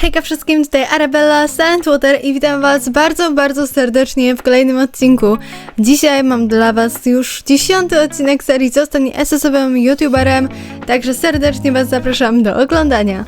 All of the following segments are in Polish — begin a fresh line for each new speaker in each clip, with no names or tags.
Hejka wszystkim, tutaj Arabella Sandwater i witam was bardzo, bardzo serdecznie w kolejnym odcinku. Dzisiaj mam dla was już dziesiąty odcinek serii Zostań SS-owym youtuberem, także serdecznie was zapraszam do oglądania.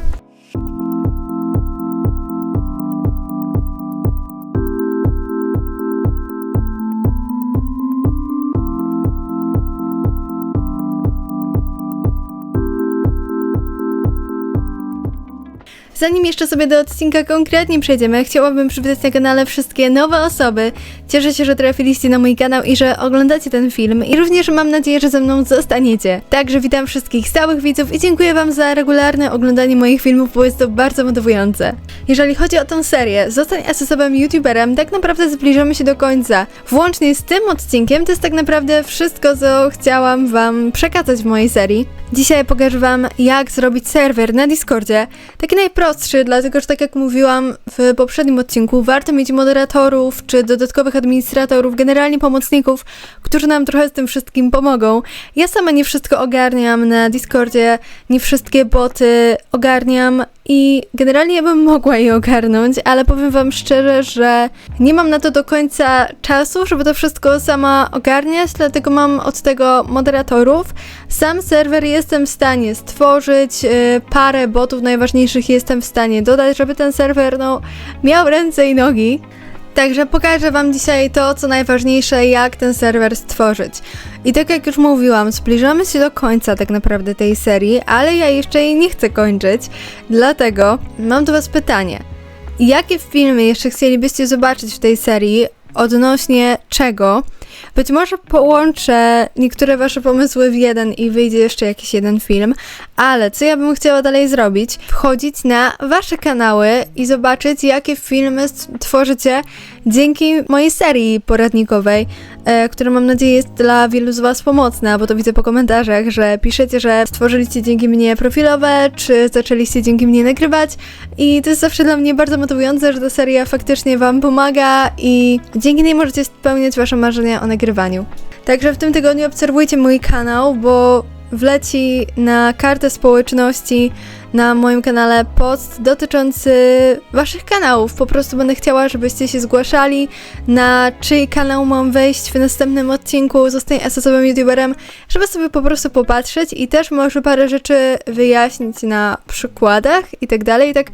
Zanim jeszcze sobie do odcinka konkretnie przejdziemy, chciałabym przywitać na kanale wszystkie nowe osoby. Cieszę się, że trafiliście na mój kanał i że oglądacie ten film i również mam nadzieję, że ze mną zostaniecie. Także witam wszystkich stałych widzów i dziękuję wam za regularne oglądanie moich filmów, bo jest to bardzo motywujące. Jeżeli chodzi o tę serię, zostań SS-owym youtuberem, tak naprawdę zbliżamy się do końca. Włącznie z tym odcinkiem to jest tak naprawdę wszystko, co chciałam wam przekazać w mojej serii. Dzisiaj pokażę wam, jak zrobić serwer na Discordzie. Taki najprostszy, dlatego że tak jak mówiłam w poprzednim odcinku, warto mieć moderatorów czy dodatkowych administratorów, generalnie pomocników, którzy nam trochę z tym wszystkim pomogą. Ja sama nie wszystko ogarniam na Discordzie, nie wszystkie boty ogarniam i generalnie ja bym mogła je ogarnąć, ale powiem wam szczerze, że nie mam na to do końca czasu, żeby to wszystko sama ogarniać, dlatego mam od tego moderatorów. Sam serwer jestem w stanie stworzyć, y, parę botów najważniejszych jestem w stanie dodać, żeby ten serwer no, miał ręce i nogi. Także pokażę Wam dzisiaj to, co najważniejsze, jak ten serwer stworzyć. I tak jak już mówiłam, zbliżamy się do końca tak naprawdę tej serii, ale ja jeszcze jej nie chcę kończyć, dlatego mam do Was pytanie. Jakie filmy jeszcze chcielibyście zobaczyć w tej serii? Odnośnie czego? Być może połączę niektóre Wasze pomysły w jeden i wyjdzie jeszcze jakiś jeden film, ale co ja bym chciała dalej zrobić? Wchodzić na Wasze kanały i zobaczyć, jakie filmy tworzycie dzięki mojej serii poradnikowej, e, która mam nadzieję jest dla wielu z Was pomocna, bo to widzę po komentarzach, że piszecie, że stworzyliście dzięki mnie profilowe, czy zaczęliście dzięki mnie nagrywać i to jest zawsze dla mnie bardzo motywujące, że ta seria faktycznie Wam pomaga i dzięki niej możecie spełniać Wasze marzenia o nagrywaniu. Także w tym tygodniu obserwujcie mój kanał, bo wleci na kartę społeczności na moim kanale post dotyczący waszych kanałów. Po prostu będę chciała, żebyście się zgłaszali, na czyj kanał mam wejść w następnym odcinku Zostań asosowym youtuberem, żeby sobie po prostu popatrzeć i też może parę rzeczy wyjaśnić na przykładach i tak dalej. I tak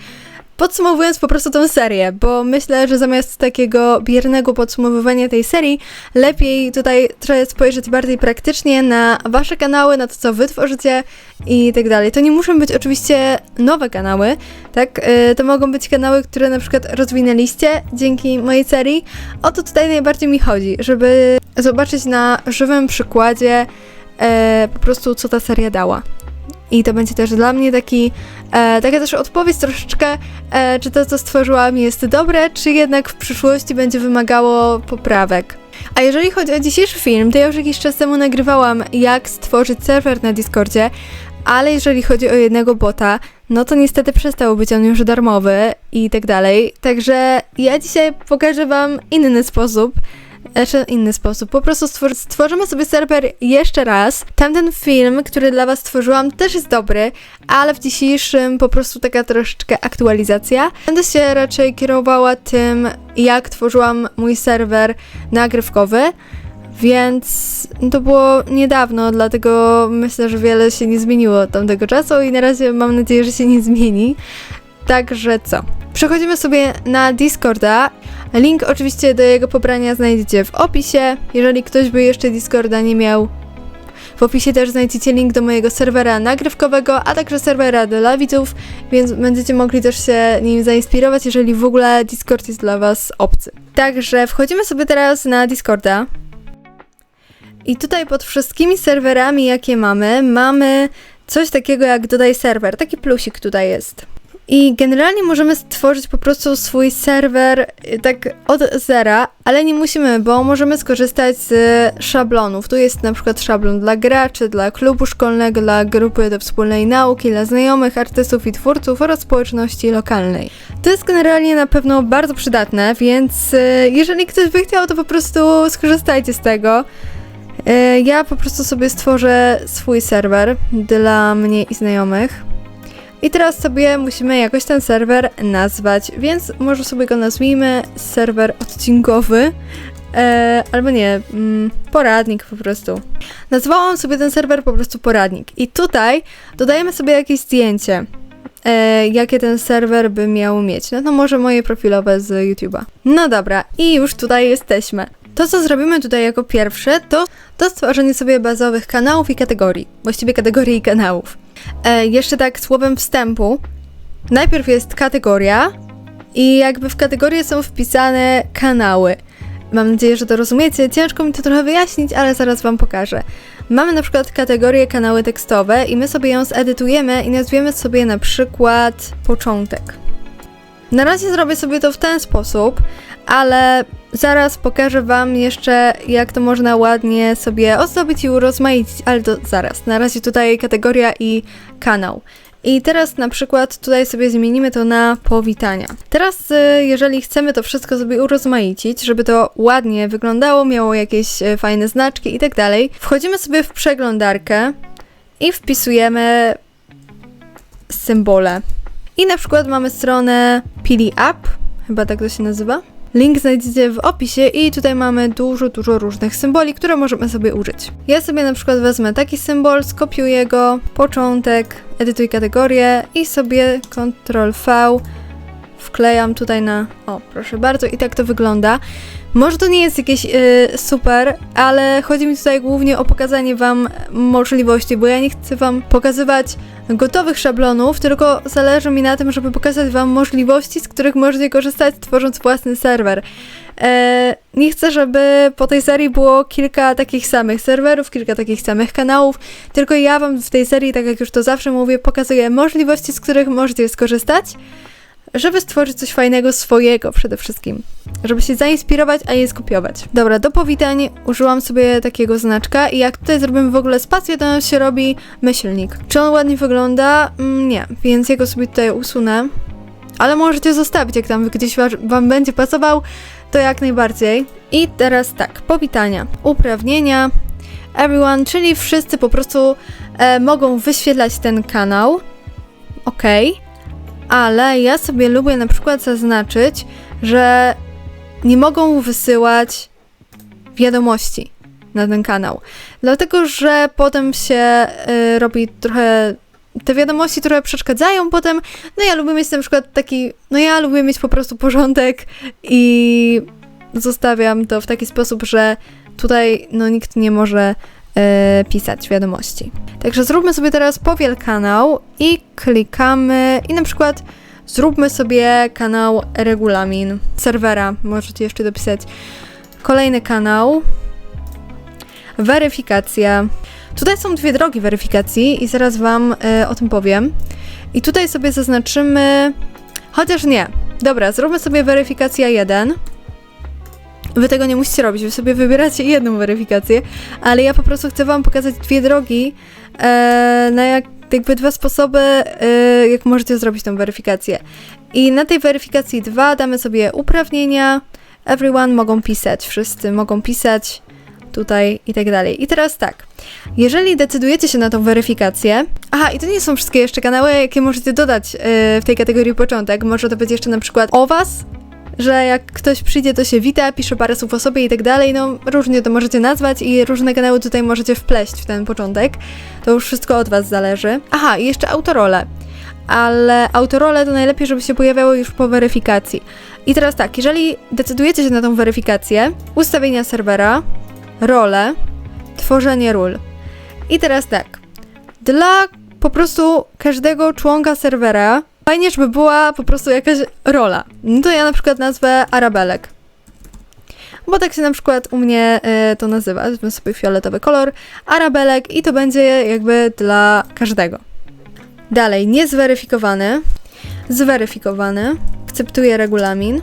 Podsumowując po prostu tę serię, bo myślę, że zamiast takiego biernego podsumowywania tej serii, lepiej tutaj trochę spojrzeć bardziej praktycznie na wasze kanały, na to, co wy tworzycie i tak dalej. To nie muszą być oczywiście nowe kanały, tak? Y, to mogą być kanały, które na przykład rozwinęliście dzięki mojej serii. O to tutaj najbardziej mi chodzi, żeby zobaczyć na żywym przykładzie e, po prostu, co ta seria dała. I to będzie też dla mnie taki, e, taka też odpowiedź troszeczkę, e, czy to, co stworzyłam jest dobre, czy jednak w przyszłości będzie wymagało poprawek. A jeżeli chodzi o dzisiejszy film, to ja już jakiś czas temu nagrywałam, jak stworzyć serwer na Discordzie, ale jeżeli chodzi o jednego bota, no to niestety przestał być on już darmowy i tak dalej. Także ja dzisiaj pokażę Wam inny sposób, jeszcze inny sposób. Po prostu stwor stworzymy sobie serwer jeszcze raz. Tamten film, który dla Was stworzyłam, też jest dobry, ale w dzisiejszym po prostu taka troszeczkę aktualizacja. Będę się raczej kierowała tym, jak tworzyłam mój serwer nagrywkowy. Więc to było niedawno, dlatego myślę, że wiele się nie zmieniło od tamtego czasu i na razie mam nadzieję, że się nie zmieni. Także co? Przechodzimy sobie na Discorda. Link oczywiście do jego pobrania znajdziecie w opisie. Jeżeli ktoś by jeszcze Discorda nie miał, w opisie też znajdziecie link do mojego serwera nagrywkowego, a także serwera dla widzów, więc będziecie mogli też się nim zainspirować, jeżeli w ogóle Discord jest dla Was obcy. Także wchodzimy sobie teraz na Discorda. I tutaj pod wszystkimi serwerami, jakie mamy, mamy coś takiego jak dodaj serwer. Taki plusik tutaj jest. I generalnie możemy stworzyć po prostu swój serwer y, tak od zera, ale nie musimy, bo możemy skorzystać z szablonów. Tu jest na przykład szablon dla graczy, dla klubu szkolnego, dla grupy do wspólnej nauki, dla znajomych, artystów i twórców oraz społeczności lokalnej. To jest generalnie na pewno bardzo przydatne, więc y, jeżeli ktoś by chciał, to po prostu skorzystajcie z tego. Y, ja po prostu sobie stworzę swój serwer dla mnie i znajomych. I teraz sobie musimy jakoś ten serwer nazwać, więc może sobie go nazwijmy serwer odcinkowy. E, albo nie, mm, poradnik po prostu. Nazwałam sobie ten serwer po prostu poradnik. I tutaj dodajemy sobie jakieś zdjęcie, e, jakie ten serwer by miał mieć. No to może moje profilowe z YouTube'a. No dobra, i już tutaj jesteśmy. To, co zrobimy tutaj jako pierwsze, to, to stworzenie sobie bazowych kanałów i kategorii. Właściwie kategorii i kanałów. E, jeszcze tak słowem wstępu. Najpierw jest kategoria i jakby w kategorię są wpisane kanały. Mam nadzieję, że to rozumiecie. Ciężko mi to trochę wyjaśnić, ale zaraz Wam pokażę. Mamy na przykład kategorię kanały tekstowe i my sobie ją zedytujemy i nazwiemy sobie na przykład początek. Na razie zrobię sobie to w ten sposób, ale zaraz pokażę Wam jeszcze, jak to można ładnie sobie ozdobić i urozmaicić, ale to zaraz. Na razie tutaj kategoria i kanał. I teraz na przykład tutaj sobie zmienimy to na powitania. Teraz, y, jeżeli chcemy to wszystko sobie urozmaicić, żeby to ładnie wyglądało, miało jakieś y, fajne znaczki i tak dalej, wchodzimy sobie w przeglądarkę i wpisujemy symbole. I na przykład mamy stronę Pili App, chyba tak to się nazywa. Link znajdziecie w opisie i tutaj mamy dużo, dużo różnych symboli, które możemy sobie użyć. Ja sobie na przykład wezmę taki symbol, skopiuję go, początek, edytuj kategorię i sobie Ctrl V wklejam tutaj na... O, proszę bardzo, i tak to wygląda. Może to nie jest jakieś y, super, ale chodzi mi tutaj głównie o pokazanie Wam możliwości, bo ja nie chcę Wam pokazywać gotowych szablonów, tylko zależy mi na tym, żeby pokazać Wam możliwości, z których możecie korzystać, tworząc własny serwer. E, nie chcę, żeby po tej serii było kilka takich samych serwerów, kilka takich samych kanałów, tylko ja Wam w tej serii, tak jak już to zawsze mówię, pokazuję możliwości, z których możecie skorzystać żeby stworzyć coś fajnego swojego przede wszystkim. Żeby się zainspirować, a nie skopiować. Dobra, do powitań użyłam sobie takiego znaczka i jak tutaj zrobimy w ogóle spację, to nam się robi myślnik. Czy on ładnie wygląda? Mm, nie, więc ja go sobie tutaj usunę. Ale możecie zostawić, jak tam gdzieś wa- wam będzie pasował, to jak najbardziej. I teraz tak, powitania, uprawnienia, everyone, czyli wszyscy po prostu e, mogą wyświetlać ten kanał. Okej ale ja sobie lubię na przykład zaznaczyć, że nie mogą wysyłać wiadomości na ten kanał. Dlatego, że potem się y, robi trochę. Te wiadomości trochę przeszkadzają potem. No ja lubię mieć na przykład taki. No ja lubię mieć po prostu porządek i zostawiam to w taki sposób, że tutaj no nikt nie może e, pisać wiadomości. Także zróbmy sobie teraz powiel kanał i klikamy i na przykład zróbmy sobie kanał regulamin serwera. Możecie jeszcze dopisać kolejny kanał. Weryfikacja. Tutaj są dwie drogi weryfikacji i zaraz Wam e, o tym powiem. I tutaj sobie zaznaczymy, chociaż nie. Dobra, zróbmy sobie weryfikacja 1. Wy tego nie musicie robić, wy sobie wybieracie jedną weryfikację, ale ja po prostu chcę wam pokazać dwie drogi, e, na jak, jakby dwa sposoby, e, jak możecie zrobić tą weryfikację. I na tej weryfikacji 2 damy sobie uprawnienia, everyone mogą pisać, wszyscy mogą pisać tutaj i tak dalej. I teraz tak, jeżeli decydujecie się na tą weryfikację, aha, i to nie są wszystkie jeszcze kanały, jakie możecie dodać e, w tej kategorii początek, może to być jeszcze na przykład o was, że jak ktoś przyjdzie, to się wita, pisze parę słów o sobie i tak dalej, no różnie to możecie nazwać i różne kanały tutaj możecie wpleść w ten początek. To już wszystko od Was zależy. Aha, i jeszcze autorole. Ale autorole to najlepiej, żeby się pojawiały już po weryfikacji. I teraz tak, jeżeli decydujecie się na tą weryfikację, ustawienia serwera, role, tworzenie ról. I teraz tak, dla po prostu każdego członka serwera fajnie, żeby była po prostu jakaś rola. No to ja na przykład nazwę Arabelek. Bo tak się na przykład u mnie y, to nazywa. Wezmę sobie fioletowy kolor, Arabelek i to będzie jakby dla każdego. Dalej, niezweryfikowany, zweryfikowany, akceptuję regulamin.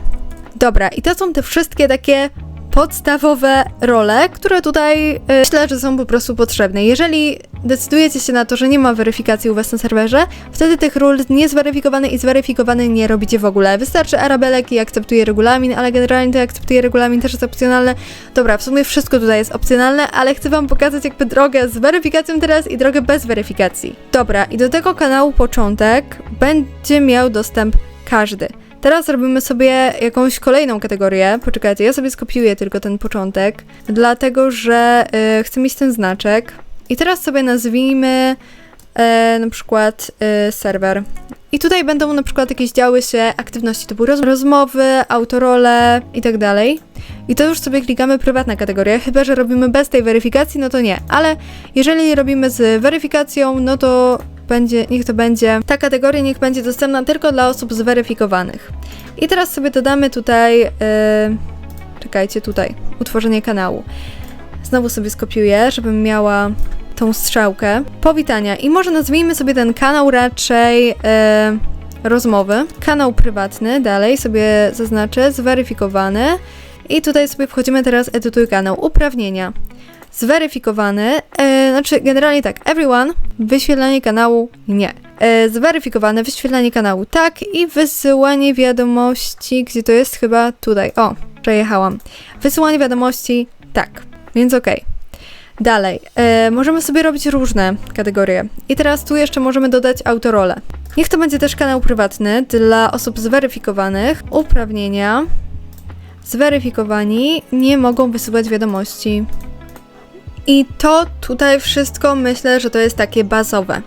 Dobra, i to są te wszystkie takie podstawowe role, które tutaj y, myślę, że są po prostu potrzebne. Jeżeli decydujecie się na to, że nie ma weryfikacji u was na serwerze, wtedy tych ról niezweryfikowany i zweryfikowany nie robicie w ogóle. Wystarczy Arabelek i akceptuje regulamin, ale generalnie to akceptuje regulamin też jest opcjonalne. Dobra, w sumie wszystko tutaj jest opcjonalne, ale chcę wam pokazać jakby drogę z weryfikacją teraz i drogę bez weryfikacji. Dobra, i do tego kanału początek będzie miał dostęp każdy. Teraz robimy sobie jakąś kolejną kategorię. Poczekajcie, ja sobie skopiuję tylko ten początek, dlatego że y, chcę mieć ten znaczek. I teraz sobie nazwijmy e, na przykład e, serwer. I tutaj będą na przykład jakieś działy się aktywności typu roz rozmowy, autorole i tak dalej. I to już sobie klikamy prywatna kategoria, chyba że robimy bez tej weryfikacji, no to nie. Ale jeżeli robimy z weryfikacją, no to będzie, niech to będzie, ta kategoria niech będzie dostępna tylko dla osób zweryfikowanych. I teraz sobie dodamy tutaj, e, czekajcie, tutaj, utworzenie kanału. Znowu sobie skopiuję, żebym miała tą strzałkę. Powitania. I może nazwijmy sobie ten kanał raczej e, rozmowy. Kanał prywatny, dalej sobie zaznaczę, zweryfikowany. I tutaj sobie wchodzimy teraz edytuj kanał. Uprawnienia. Zweryfikowany, e, znaczy generalnie tak, everyone, wyświetlanie kanału nie. E, zweryfikowane, wyświetlanie kanału tak i wysyłanie wiadomości, gdzie to jest chyba tutaj, o, przejechałam. Wysyłanie wiadomości tak, więc okej. Dalej, e, możemy sobie robić różne kategorie. I teraz tu jeszcze możemy dodać autorole. Niech to będzie też kanał prywatny dla osób zweryfikowanych. Uprawnienia. Zweryfikowani nie mogą wysyłać wiadomości. I to tutaj wszystko myślę, że to jest takie bazowe.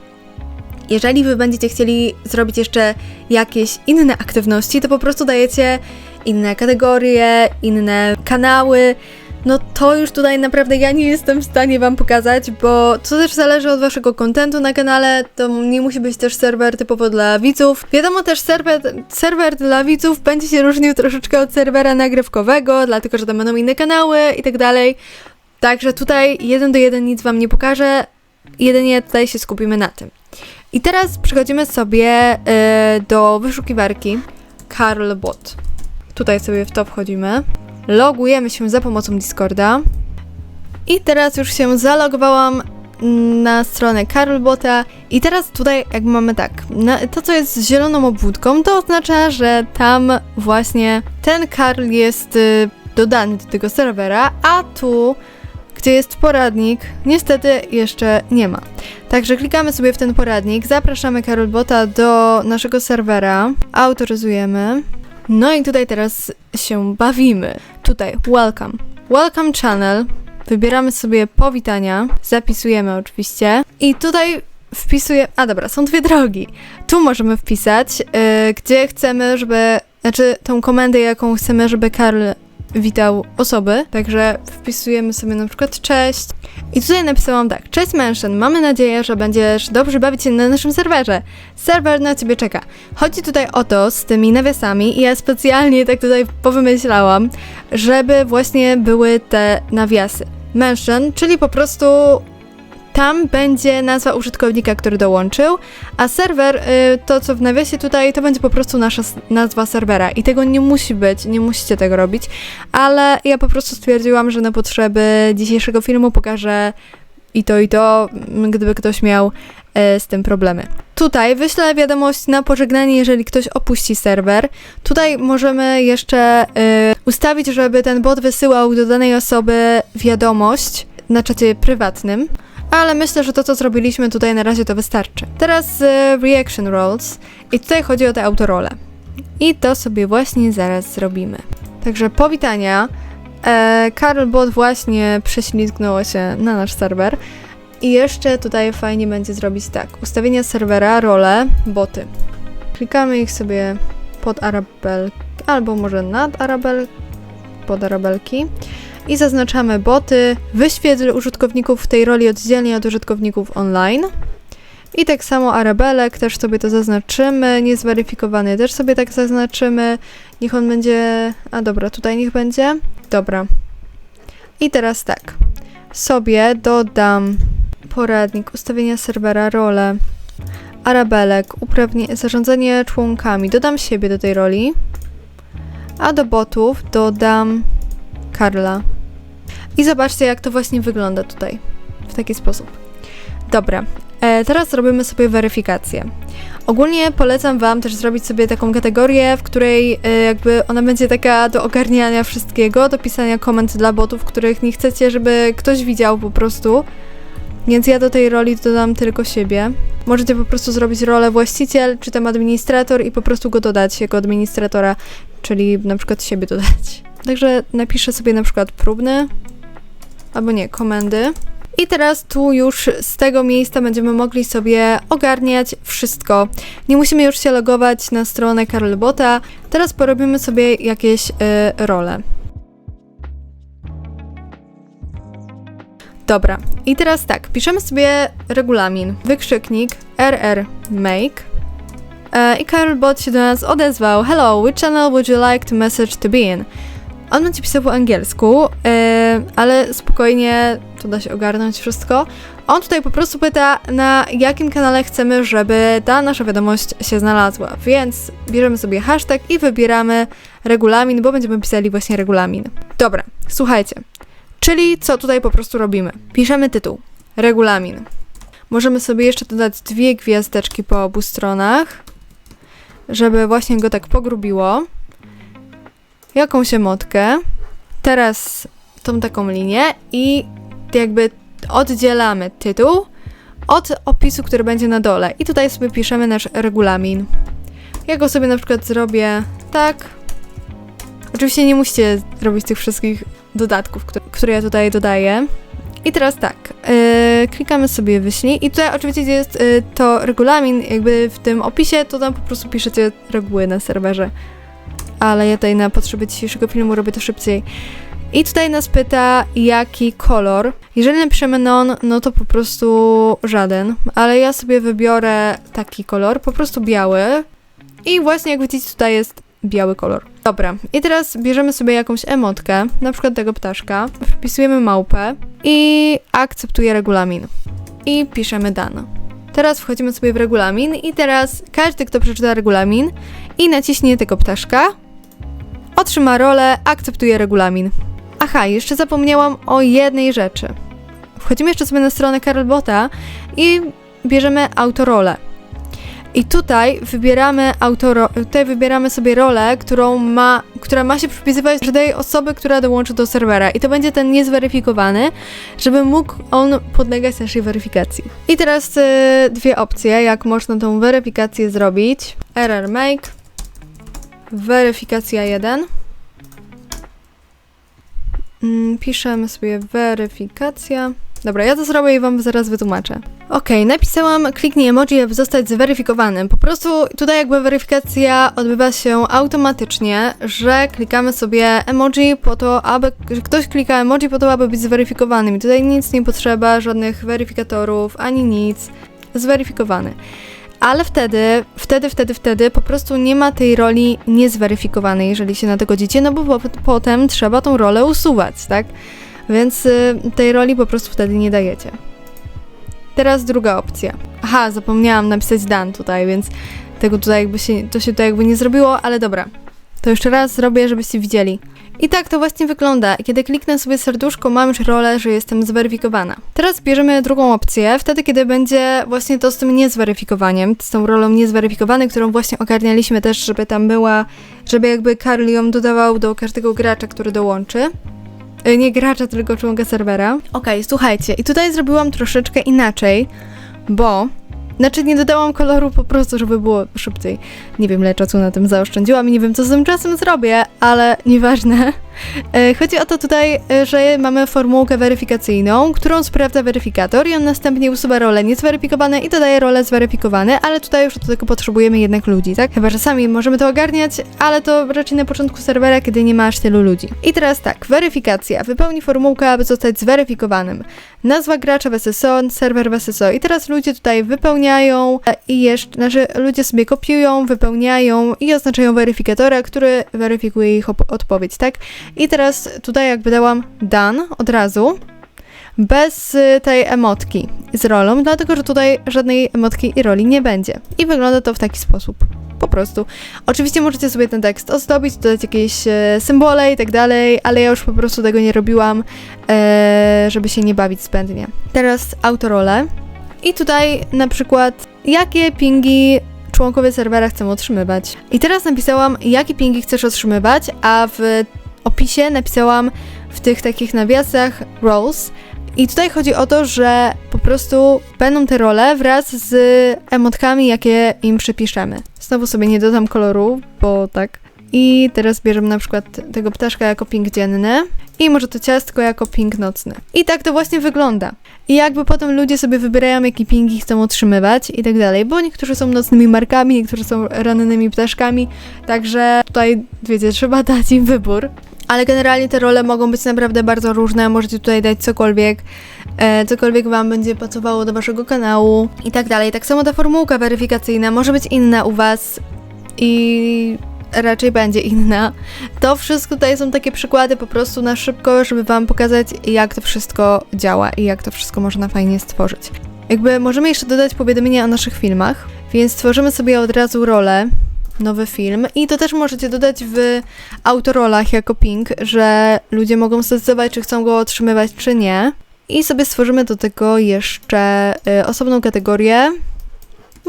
Jeżeli wy będziecie chcieli zrobić jeszcze jakieś inne aktywności, to po prostu dajecie inne kategorie, inne kanały. No to już tutaj naprawdę ja nie jestem w stanie wam pokazać, bo to też zależy od waszego kontentu na kanale, to nie musi być też serwer typowo dla widzów. Wiadomo też serwer, serwer dla widzów będzie się różnił troszeczkę od serwera nagrywkowego, dlatego że tam będą inne kanały i tak dalej. Także tutaj jeden do jeden nic wam nie pokażę, jedynie tutaj się skupimy na tym. I teraz przechodzimy sobie y, do wyszukiwarki Carlbot. Tutaj sobie w to wchodzimy. Logujemy się za pomocą Discorda. I teraz już się zalogowałam na stronę Carlbota i teraz tutaj jak mamy tak, to co jest z zieloną obwódką, to oznacza, że tam właśnie ten Karl jest y, dodany do tego serwera, a tu gdzie jest poradnik, niestety jeszcze nie ma. Także klikamy sobie w ten poradnik, zapraszamy Carolbota do naszego serwera, autoryzujemy. No i tutaj teraz się bawimy. Tutaj welcome. Welcome channel. Wybieramy sobie powitania, zapisujemy oczywiście i tutaj wpisuję. A dobra, są dwie drogi. Tu możemy wpisać, yy, gdzie chcemy, żeby. Znaczy, tą komendę, jaką chcemy, żeby Karl witał osoby, także wpisujemy sobie na przykład cześć. I tutaj napisałam tak, cześć Mention, mamy nadzieję, że będziesz dobrze bawić się na naszym serwerze. Serwer na ciebie czeka. Chodzi tutaj o to z tymi nawiasami i ja specjalnie tak tutaj powymyślałam, żeby właśnie były te nawiasy. Mention, czyli po prostu tam będzie nazwa użytkownika, który dołączył, a serwer, y, to co w nawiasie tutaj, to będzie po prostu nasza nazwa serwera i tego nie musi być, nie musicie tego robić, ale ja po prostu stwierdziłam, że na potrzeby dzisiejszego filmu pokażę i to i to, gdyby ktoś miał e, z tym problemy. Tutaj wyślę wiadomość na pożegnanie, jeżeli ktoś opuści serwer. Tutaj możemy jeszcze e, ustawić, żeby ten bot wysyłał do danej osoby wiadomość na czacie prywatnym. Ale myślę, że to, co zrobiliśmy tutaj na razie, to wystarczy. Teraz e, reaction roles i tutaj chodzi o te autorole. I to sobie właśnie zaraz zrobimy. Także powitania. E, Carlbot właśnie prześlizgnęło się na nasz serwer. I jeszcze tutaj fajnie będzie zrobić tak. Ustawienia serwera, role, boty. Klikamy ich sobie pod arabel, albo może nad arabel, pod arabelki. I zaznaczamy boty. Wyświetl użytkowników w tej roli oddzielnie od użytkowników online. I tak samo arabelek, też sobie to zaznaczymy. Niezweryfikowany też sobie tak zaznaczymy. Niech on będzie. A dobra, tutaj niech będzie. Dobra. I teraz tak. Sobie dodam poradnik, ustawienia serwera, role, arabelek, uprawnie, zarządzanie członkami. Dodam siebie do tej roli. A do botów dodam Karla. I zobaczcie, jak to właśnie wygląda tutaj. W taki sposób. Dobra, e, teraz robimy sobie weryfikację. Ogólnie polecam Wam też zrobić sobie taką kategorię, w której e, jakby ona będzie taka do ogarniania wszystkiego, do pisania komend dla botów, których nie chcecie, żeby ktoś widział po prostu. Więc ja do tej roli dodam tylko siebie. Możecie po prostu zrobić rolę właściciel, czy tam administrator i po prostu go dodać jako administratora, czyli na przykład siebie dodać. Także napiszę sobie na przykład próbny, albo nie, komendy. I teraz tu już z tego miejsca będziemy mogli sobie ogarniać wszystko. Nie musimy już się logować na stronę Karlbota. Teraz porobimy sobie jakieś y, role. Dobra, i teraz tak, piszemy sobie regulamin, wykrzyknik rr make e, i Carlbot się do nas odezwał. Hello, which channel would you like to message to be in? On będzie pisał po angielsku, e, ale spokojnie, to da się ogarnąć wszystko. On tutaj po prostu pyta, na jakim kanale chcemy, żeby ta nasza wiadomość się znalazła. Więc bierzemy sobie hashtag i wybieramy regulamin, bo będziemy pisali właśnie regulamin. Dobra, słuchajcie. Czyli co tutaj po prostu robimy? Piszemy tytuł. Regulamin. Możemy sobie jeszcze dodać dwie gwiazdeczki po obu stronach, żeby właśnie go tak pogrubiło. Jakąś emotkę. Teraz tą taką linię i jakby oddzielamy tytuł od opisu, który będzie na dole. I tutaj sobie piszemy nasz regulamin. Ja go sobie na przykład zrobię tak. Oczywiście nie musicie robić tych wszystkich dodatków, które, które ja tutaj dodaję. I teraz tak, yy, klikamy sobie wyślij i tutaj oczywiście jest yy, to regulamin, jakby w tym opisie, to tam po prostu piszecie reguły na serwerze. Ale ja tutaj na potrzeby dzisiejszego filmu robię to szybciej. I tutaj nas pyta, jaki kolor. Jeżeli napiszemy non, no to po prostu żaden, ale ja sobie wybiorę taki kolor, po prostu biały. I właśnie jak widzicie tutaj jest biały kolor. Dobra, i teraz bierzemy sobie jakąś emotkę, na przykład tego ptaszka, wpisujemy małpę i akceptuję regulamin. I piszemy dane. Teraz wchodzimy sobie w regulamin i teraz każdy, kto przeczyta regulamin i naciśnie tego ptaszka, otrzyma rolę akceptuje regulamin. Aha, jeszcze zapomniałam o jednej rzeczy. Wchodzimy jeszcze sobie na stronę Carlbota i bierzemy autorolę. I tutaj wybieramy autoro, tutaj wybieramy sobie rolę, którą ma, która ma się przypisywać każdej osoby, która dołączy do serwera. I to będzie ten niezweryfikowany, żeby mógł on podlegać naszej weryfikacji. I teraz y, dwie opcje, jak można tą weryfikację zrobić. Error make, weryfikacja 1. Mm, piszemy sobie weryfikacja. Dobra, ja to zrobię i wam zaraz wytłumaczę. Okej, napisałam kliknij emoji, aby zostać zweryfikowanym. Po prostu tutaj jakby weryfikacja odbywa się automatycznie, że klikamy sobie emoji po to, aby ktoś klika emoji po to, aby być zweryfikowanym. I tutaj nic nie potrzeba, żadnych weryfikatorów, ani nic. Zweryfikowany. Ale wtedy, wtedy, wtedy, wtedy po prostu nie ma tej roli niezweryfikowanej, jeżeli się na to godzicie, no bo po, potem trzeba tą rolę usuwać, tak? Więc y, tej roli po prostu wtedy nie dajecie. Teraz druga opcja. Aha, zapomniałam napisać dan tutaj, więc tego tutaj jakby się, to się tutaj jakby nie zrobiło, ale dobra. To jeszcze raz zrobię, żebyście widzieli. I tak to właśnie wygląda. Kiedy kliknę sobie serduszko, mam już rolę, że jestem zweryfikowana. Teraz bierzemy drugą opcję, wtedy kiedy będzie właśnie to z tym niezweryfikowaniem, z tą rolą niezweryfikowany, którą właśnie ogarnialiśmy też, żeby tam była, żeby jakby Karl ją dodawał do każdego gracza, który dołączy. E, Nie gracza, tylko członka serwera. Okej, słuchajcie, i tutaj zrobiłam troszeczkę inaczej, bo znaczy nie dodałam koloru po prostu, żeby było szybciej. Nie wiem, ile czasu na tym zaoszczędziłam i nie wiem, co z tym czasem zrobię, ale nieważne. E, Chodzi o to tutaj, e, że mamy formułkę weryfikacyjną, którą sprawdza weryfikator i on następnie usuwa role niezweryfikowane i dodaje role zweryfikowane, ale tutaj już do tego potrzebujemy jednak ludzi, tak? Chyba, że sami możemy to ogarniać, ale to raczej na początku serwera, kiedy nie ma aż tylu ludzi. I teraz tak, weryfikacja. Wypełni formułkę, aby zostać zweryfikowanym. Nazwa gracza w SSO, serwer w SSO. I teraz ludzie tutaj wypełniają e, i jeszcze, znaczy ludzie sobie kopiują, wypełniają i oznaczają weryfikatora, który weryfikuje ich odpowiedź, tak? I teraz tutaj jakby dałam done od razu, bez y, tej emotki z rolą, dlatego że tutaj żadnej emotki i roli nie będzie. I wygląda to w taki sposób. Po prostu. Oczywiście możecie sobie ten tekst ozdobić, dodać jakieś e, symbole i tak dalej, ale ja już po prostu tego nie robiłam, e, żeby się nie bawić zbędnie. Teraz autorole. I tutaj na przykład, jakie pingi członkowie serwera chcą otrzymywać. I teraz napisałam, jakie pingi chcesz otrzymywać, a w opisie napisałam w tych takich nawiasach roles. I tutaj chodzi o to, że po prostu będą te role wraz z emotkami, jakie im przypiszemy. Znowu sobie nie dodam koloru, bo tak. I teraz bierzemy na przykład tego ptaszka jako ping dzienny i może to ciastko jako ping nocny. I tak to właśnie wygląda. I jakby potem ludzie sobie wybierają, jakie pingi chcą otrzymywać i tak dalej, bo niektórzy są nocnymi markami, niektórzy są rannymi ptaszkami, także tutaj, wiecie, trzeba dać im wybór. Ale generalnie te role mogą być naprawdę bardzo różne, możecie tutaj dać cokolwiek, e, cokolwiek wam będzie pasowało do waszego kanału i tak dalej. Tak samo ta formułka weryfikacyjna może być inna u was i raczej będzie inna. To wszystko tutaj są takie przykłady po prostu na szybko, żeby wam pokazać jak to wszystko działa i jak to wszystko można fajnie stworzyć. Jakby możemy jeszcze dodać powiadomienia o naszych filmach, więc stworzymy sobie od razu rolę, nowy film i to też możecie dodać w autorolach jako ping, że ludzie mogą zdecydować, czy chcą go otrzymywać, czy nie. I sobie stworzymy do tego jeszcze y, osobną kategorię,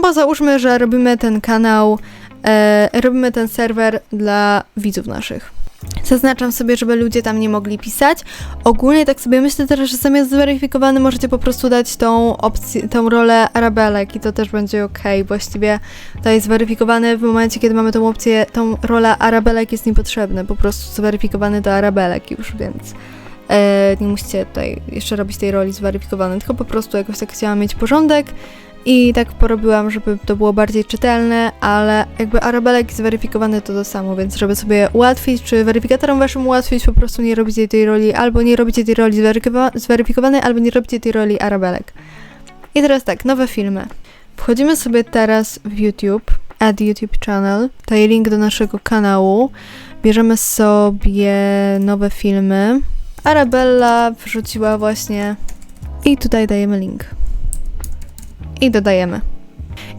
bo załóżmy, że robimy ten kanał, e, robimy ten serwer dla widzów naszych. Zaznaczam sobie, żeby ludzie tam nie mogli pisać. Ogólnie tak sobie myślę teraz, że zamiast zweryfikowany możecie po prostu dać tą opcję, tą rolę Arabelek i to też będzie ok. Właściwie to jest zweryfikowany w momencie, kiedy mamy tą opcję, tą rolę Arabelek jest niepotrzebny, po prostu zweryfikowany do Arabelek już, więc e, nie musicie tutaj jeszcze robić tej roli zweryfikowanej, tylko po prostu jakoś tak chciałam mieć porządek i tak porobiłam, żeby to było bardziej czytelne, ale jakby Arabelek zweryfikowany to to samo, więc żeby sobie ułatwić, czy weryfikatorom waszym ułatwić, po prostu nie robicie tej roli, albo nie robicie tej roli zweryfikowa- zweryfikowanej, albo nie robicie tej roli Arabelek. I teraz tak, nowe filmy. Wchodzimy sobie teraz w YouTube, add YouTube channel, tutaj link do naszego kanału, bierzemy sobie nowe filmy. Arabella wrzuciła właśnie i tutaj dajemy link i dodajemy.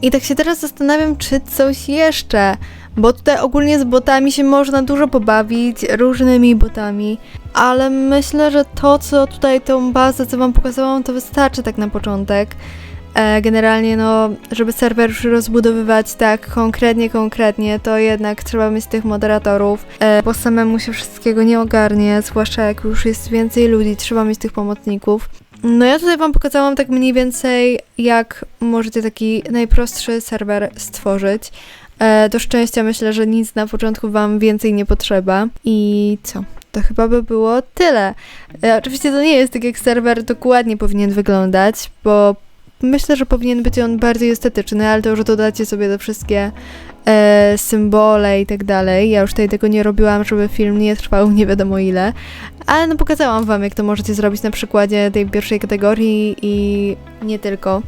I tak się teraz zastanawiam, czy coś jeszcze, bo tutaj ogólnie z botami się można dużo pobawić, różnymi botami, ale myślę, że to, co tutaj, tą bazę, co wam pokazałam, to wystarczy tak na początek. E, generalnie, no, żeby serwer już rozbudowywać tak konkretnie, konkretnie, to jednak trzeba mieć tych moderatorów, e, bo samemu się wszystkiego nie ogarnie, zwłaszcza jak już jest więcej ludzi, trzeba mieć tych pomocników. No ja tutaj wam pokazałam tak mniej więcej, jak możecie taki najprostszy serwer stworzyć. E, do szczęścia myślę, że nic na początku wam więcej nie potrzeba. I co? To chyba by było tyle. E, oczywiście to nie jest tak, jak serwer dokładnie powinien wyglądać, bo myślę, że powinien być on bardziej estetyczny, ale to już dodacie sobie te wszystkie e, symbole i tak dalej. Ja już tutaj tego nie robiłam, żeby film nie trwał nie wiadomo ile, ale no pokazałam wam, jak to możecie zrobić na przykładzie tej pierwszej kategorii i nie tylko.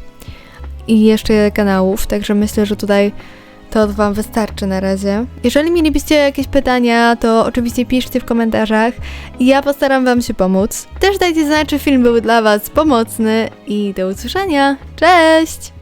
I jeszcze kanałów, także myślę, że tutaj to wam wystarczy na razie. Jeżeli mielibyście jakieś pytania, to oczywiście piszcie w komentarzach i ja postaram wam się pomóc. Też dajcie znać, czy film był dla was pomocny i do usłyszenia. Cześć!